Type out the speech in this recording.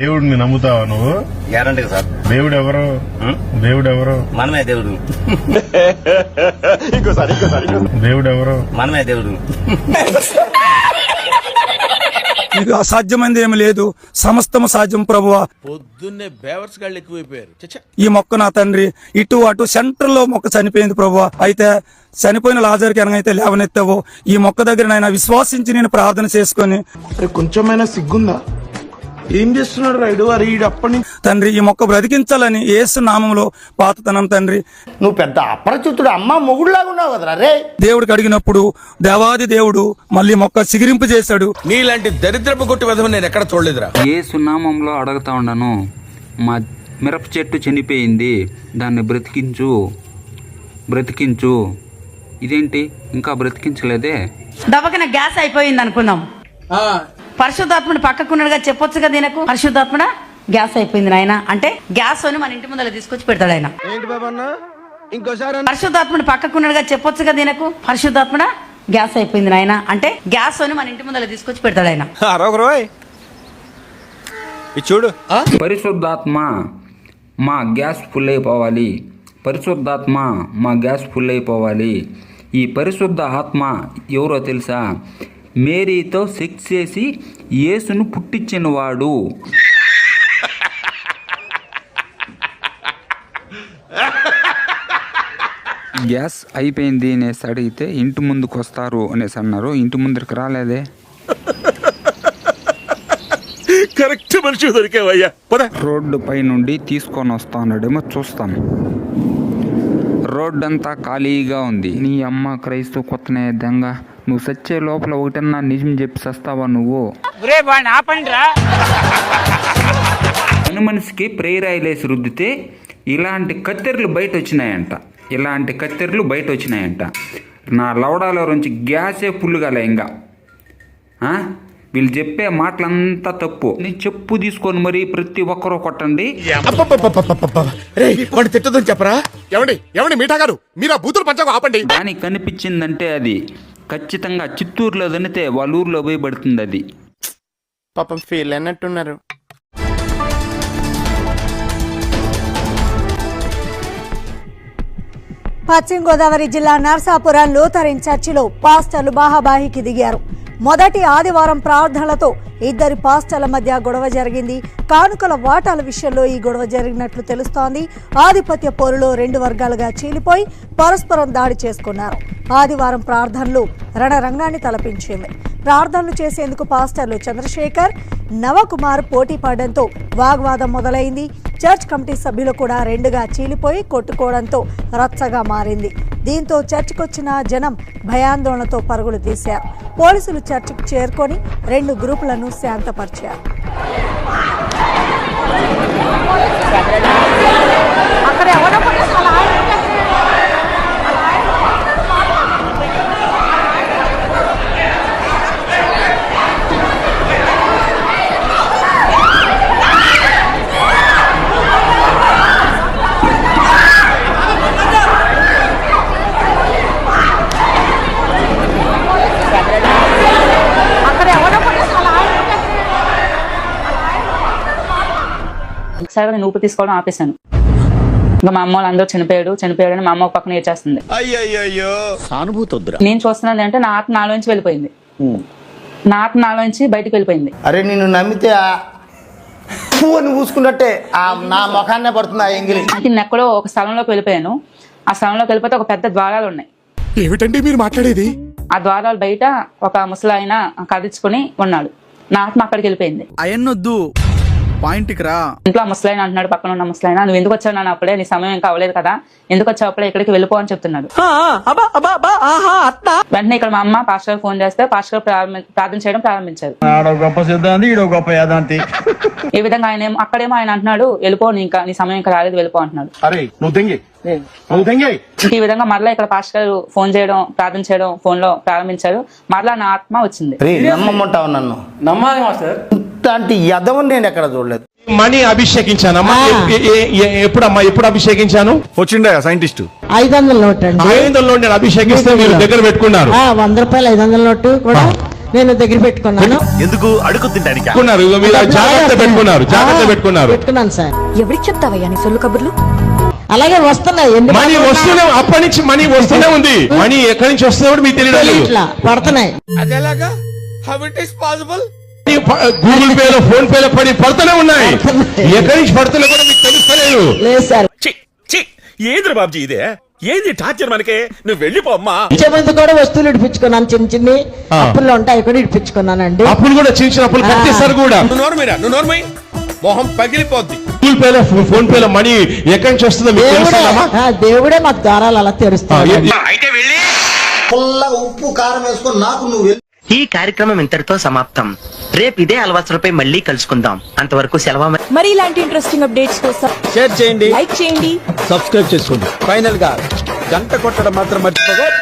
దేవుడిని నమ్ముతావా నువ్వు? Guarantee sir. దేవుడు. ఎవరు? దేవుడు ఎవరు మనమే దేవుడు దేవుడు ఎవరు మనమే దేవుడు. ఇది అసాధ్యమైనది ఏమి లేదు. సమస్తము సాధ్యం ప్రభువా. పొద్దున్నే బేవర్స్ గాళ్ళు ఎక్కువైపోయారు. ఈ మొక్క నా తండ్రి. ఇటు అటు సెంటర్లో మొక్క చనిపోయింది ప్రభువా. అయితే చనిపోయిన లాజర్కి అనగైతే లేవనెత్తావు. ఈ మొక్క దగ్గర నాయన విశ్వాసించి నేను ప్రార్థన చేసుకొని కొంచెమైనా సిగ్గుందా? ఏం చేస్తున్నాడు రైడు అరే ఈడు అప్పటి నుంచి తండ్రి ఈ మొక్క బ్రతికించాలని ఏసు నామంలో పాతతనం తండ్రి. నువ్వు పెద్ద అపరిచితుడు అమ్మ మొగుడులాగా ఉన్నావు కదరా రే. దేవుడికి అడిగినప్పుడు దేవాది దేవుడు మళ్ళీ మొక్క సిగిరింపు చేశాడు. నీలాంటి దరిద్రపు కొట్టి విధం నేను ఎక్కడ చూడలేదురా. ఏ సున్నామంలో అడుగుతా ఉన్నాను మా మిరప చెట్టు చనిపోయింది. దాన్ని బ్రతికించు. బ్రతికించు. ఇదేంటి? ఇంకా బ్రతికించలేదే? దవ్వకన గ్యాస్ అయిపోయింది అనుకుందాం పరిశుద్ధాత్ముడు పక్కకున్నాడుగా చెప్పొచ్చు కదా ఈయనకు? పరిశుద్ధాత్ముడ? గ్యాస్ అయిపోయింది నాయన. అంటే గ్యాస్ అని మన ఇంటి ముందర తీసుకొచ్చి పెడతాడు ఆయన. ఏంటి బాబన్న ఇంకోసారి పరిశుద్ధాత్ముడు పక్కకున్నాడుగా చెప్పొచ్చు కదా ఈయనకు? పరిశుద్ధాత్ముడ? గ్యాస్ అయిపోయింది నాయన. అంటే గ్యాస్ అని మన ఇంటి ముందర తీసుకొచ్చి పెడతాడు ఆయన. చూడు. పరిశుద్ధాత్మ మా గ్యాస్ ఫుల్ అయిపోవాలి. పరిశుద్ధాత్మ మా గ్యాస్ ఫుల్ అయిపోవాలి. ఈ పరిశుద్ధ ఆత్మ ఎవరో తెలుసా? మేరీతో సెక్స్ చేసి యేసును పుట్టించినవాడు. గ్యాస్ అయిపోయింది అనేసి అడిగితే ఇంటి ముందుకు వస్తారు అనేసి అన్నారు. ఇంటి ముందరికి రాలేదే? కరెక్ట్ మనిషి దొరికావయ్యా. పద. రోడ్డు పై నుండి తీసుకొని వస్తాడేమో చూస్తాం రోడ్డు అంతా ఖాళీగా ఉంది. నీ అమ్మ క్రైస్తవ కొత్తనే దెంగ. నువ్వు సచ్చే లోపల ఒకటన్నా నిజం చెప్పి సస్తావా నువ్వు? పని మనిషికి ప్రేయర్ రుద్దితే ఇలాంటి కత్తెరలు బయట వచ్చినాయంట ఇలాంటి కత్తెరలు బయట వచ్చినాయంట నా లవడాలో నుంచి గ్యాసే ఫుల్గా ఇంకా? వీళ్ళు చెప్పే మాటలంతా తప్పు. నేను చెప్పు తీసుకొని మరి ప్రతి ఒక్కరూ కొట్టండి. తిట్టదని చెప్పరా? ఏమండి ఏమండి మీఠా గారు మీరు ఆ బూతులు పంచకు ఆపండి. దానికి కనిపించిందంటే అది. ఖచ్చితంగా చిత్తూరులో దనితే వాళ్ళ ఊర్లో పోయి పడుతుంది అది. పాపం ఫీల్ అన్నట్టున్నారు పశ్చిమ గోదావరి జిల్లా నర్సాపురం లూథరన్ చర్చిలో పాస్టర్లు బాహాబాహికి దిగారు. మొదటి ఆదివారం ప్రార్థనలతో ఇద్దరి పాస్టర్ల మధ్య గొడవ జరిగింది. కానుకల వాటాల విషయంలో ఈ గొడవ జరిగినట్లు తెలుస్తోంది. ఆధిపత్య పోరులో రెండు వర్గాలుగా చీలిపోయి పరస్పరం దాడి చేసుకున్నారు. ఆదివారం ప్రార్థనలు రణరంగాన్ని తలపించింది. ప్రార్థనలు చేసేందుకు పాస్టర్లు చంద్రశేఖర్ నవకుమార్ పోటీ పడడంతో వాగ్వాదం మొదలైంది. చర్చ్ కమిటీ సభ్యులు కూడా రెండుగా చీలిపోయి కొట్టుకోవడంతో రచ్చగా మారింది. దీంతో చర్చికొచ్చిన జనం భయాందోళనతో పరుగులు తీశారు. పోలీసులు చర్చికి చేరుకొని రెండు గ్రూపులను శాంతపరిచారు. ఒకసారి నేను ఊపిరి తీసుకోవడం ఆపేశాను. ఇంకా మా అమ్మ వాళ్ళు అందరూ చనిపోయాడు చనిపోయాడు అని మా అమ్మ ఒక పక్కన ఏడ్చేస్తుంది. నేను చూస్తున్నది అంటే నా ఆత్మ నాలోంచి వెళ్ళిపోయింది. నా ఆత్మ నాలోంచి బయటికి వెళ్ళిపోయింది. అరే నిన్ను నమ్మితే పూసుకున్నట్టే నా ముఖాన్నే పడుతుంది ఆ ఎంగిలి. అంటే నేను ఎక్కడో ఒక స్థలంలోకి వెళ్ళిపోయాను. ఆ స్థలంలోకి వెళ్ళిపోతే ఒక పెద్ద ద్వారాలు ఉన్నాయి. ఏమిటండి మీరు మాట్లాడేది? ఆ ద్వారాల బయట ఒక ముసలి ఆయన కదిల్చుకొని ఉన్నాడు. నా ఆత్మ అక్కడికి వెళ్ళిపోయింది. అయన్నొద్దు. పాయింట్కి రా ఇంట్లో ముసలాయన అంటున్నాడు పక్కన ఉన్న ముసలాయన. నువ్వు ఎందుకు వచ్చావు నాన్న అప్పుడే? నీ సమయం ఇంకా అవ్వలేదు కదా. ఎందుకు వచ్చావు అప్పుడే? ఇక్కడికి వెళ్ళిపో అని చెప్తున్నాడు. వెంటనే ఇక్కడ మా అమ్మ పాస్టర్ ఫోన్ చేస్తే పాస్టర్ ప్రార్థన చేయడం ప్రారంభించారు. గొప్ప సిద్ధాంతి ఈడో గొప్ప యాదాంతి. ఈ విధంగా ఆయన ఏమో- అక్కడేమో ఆయన అంటున్నాడు వెళ్ళిపో నీ ఇంకా నీ సమయం ఇంకా రాలేదు వెళ్ళిపో అంటున్నాడు. ఈ విధంగా మరలా ఇక్కడ పాస్టర్ ఫోన్ చేయడం ప్రార్థన చేయడం ఫోన్లో ప్రారంభించారు. మరలా నా ఆత్మ వచ్చింది. నమ్మమంటావు నన్ను. నమ్మాలి మాస్టర్. ఇట్లాంటి యదవని నేను ఎక్కడ చూడలేదు. మనీ ఎ- ఎ- ఎప్పుడమ్మా ఎప్పుడు అభిషేకించాను? వచ్చిండే సైంటిస్ట్. ఐదు వందల నోట్ అండి. ఐదు వందలలో నేను అభిషేకిస్తే మీరు దగ్గర పెట్టుకున్నారు. ఆ, వంద రూపాయలు ఐదు వందల నోటు కూడా నేను దగ్గర పెట్టుకున్నాను. ఎందుకు అడుగు తింటానికి పెట్టుకున్నారు. మీరు జాగ్రత్త పెట్టుకున్నారు. జాగ్రత్త పెట్టుకున్నారు. పెట్టుకున్నాను సార్. ఎవరికి చెప్తావయ్యా నీ సొల్లు కబుర్లు? అలాగే వస్తున్నాయి. మనీ వస్తూనే అప్పటి నుంచి మనీ వస్తూనే ఉంది. మనీ ఎక్కడి నుంచి వస్తుందో కూడా మీకు తెలియడం లేదు ఇట్లా పడుతున్నాయి అదేలాగా how it is possible Google పేలో ఫోన్ పేలో పడి పడుతూనే ఉన్నాయి. ఎక్కడి నుంచి పడుతున్నా కూడా మీకు తెలుస్తలేదు. ఏదిరా బాబుజీ ఇదే? ఏది టార్చర్ మనకే? నువ్వు వెళ్ళిపో అమ్మా. ఇచ్చే ముందు కూడా వస్తువులు ఇడిపించుకున్నాను చిన్న చిన్ని. అప్పుల్లో ఉంటాయి కూడా ఇడిపించుకున్నానండి. అప్పులు కూడా చిన్న చిన్న అప్పులు కట్టేస్తారు కూడా. నువ్వు నోరు మీరా నువ్వు నోర్మై. మొహం పగిలిపోద్ది. గూగుల్ పేలో ఫోన్ పేలో మనీ ఎక్కడి నుంచి వస్తుందో మీకు దేవుడే తెలుస్తుందమ్మా ఆ, దేవుడే మాకు దారాలు అలా తెరుస్తాడు. పుల్లగా ఉప్పు కారం వేసుకొని నాకు నువ్వు ఈ కార్యక్రమం ఇంతటితో సమాప్తం. రేపు ఇదే అలవాసులపై మళ్ళీ కలుసుకుందాం. అంతవరకు సెలవు మరి ఇలాంటి ఇంట్రెస్టింగ్ అప్డేట్స్ కోసం షేర్ చేయండి. లైక్ చేయండి. సబ్స్క్రైబ్ చేసుకోండి. ఫైనల్గా గంట కొట్టడం మాత్రం మర్చిపోగా